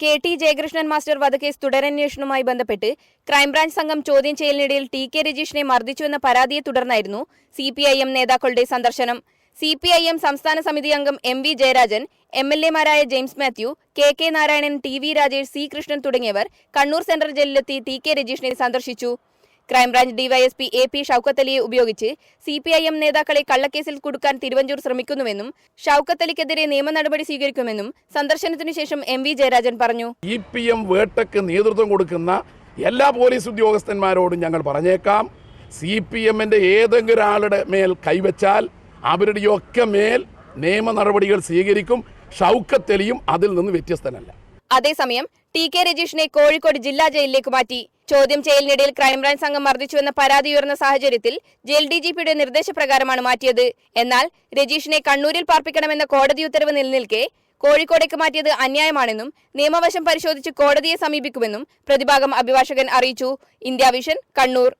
K T Jayakrishnan master വധക്കേസ് തുടരന്വേഷണവുമായി ബന്ധപ്പെട്ട് ക്രൈംബ്രാഞ്ച് സംഘം ചോദ്യം ചെയ്യലിനിടയിൽ ടി കെ രജീഷിനെ മർദ്ദിച്ചുവെന്ന പരാതിയെ തുടർന്നായിരുന്നു സി പി ഐ എം നേതാക്കളുടെ സന്ദർശനം. സി പി ഐ എം സംസ്ഥാന സമിതി അംഗം M V Jayarajan M L എമാരായ James Mathew K K Narayanan T V Rajesh C Krishnan Kannur central central ജയിലിലെത്തി ടി കെ രജീഷിനെ സന്ദർശിച്ചു. Crime branch DYSP A P Shoukath അലിയെ ഉപയോഗിച്ച് സി പി ഐ എം നേതാക്കളെ കള്ളക്കേസിൽ കുടുക്കാൻ തിരുവഞ്ചൂർ ശ്രമിക്കുന്നുവെന്നും ഷൌക്കത്ത് അലിക്കെതിരെ നിയമ നടപടി സ്വീകരിക്കുമെന്നും സന്ദർശനത്തിനു ശേഷം എം വി ജയരാജൻ പറഞ്ഞു. ഇ പി എം വേട്ടയ്ക്ക് നേതൃത്വം കൊടുക്കുന്ന എല്ലാ പോലീസ് ഉദ്യോഗസ്ഥന്മാരോടും ഞങ്ങൾ പറഞ്ഞേക്കാം. സി പി എമ്മിന്റെ ഏതെങ്കിലും ആളുടെ മേൽ കൈവച്ചാൽ അവരുടെയൊക്കെ മേൽ നിയമ നടപടികൾ സ്വീകരിക്കും. ഷൗക്കത്തെലിയും അതിൽ നിന്ന് വ്യത്യസ്തനല്ല. അതേസമയം ടി കെ രജീഷിനെ കോഴിക്കോട് ജില്ലാ ജയിലിലേക്ക് മാറ്റി. ചോദ്യം ചെയ്യലിനിടയിൽ ക്രൈംബ്രാഞ്ച് സംഘം മർദ്ദിച്ചുവെന്ന പരാതി ഉയർന്ന സാഹചര്യത്തിൽ ജയിൽ ഡി നിർദ്ദേശപ്രകാരമാണ് മാറ്റിയത്. എന്നാൽ രജീഷിനെ കണ്ണൂരിൽ പാർപ്പിക്കണമെന്ന കോടതി ഉത്തരവ് നിലനിൽക്കെ കോഴിക്കോടേക്ക് മാറ്റിയത് അന്യായമാണെന്നും നിയമവശം പരിശോധിച്ച് കോടതിയെ സമീപിക്കുമെന്നും പ്രതിഭാഗം അഭിഭാഷകൻ അറിയിച്ചു. ഇന്ത്യ വിഷൻ കണ്ണൂർ.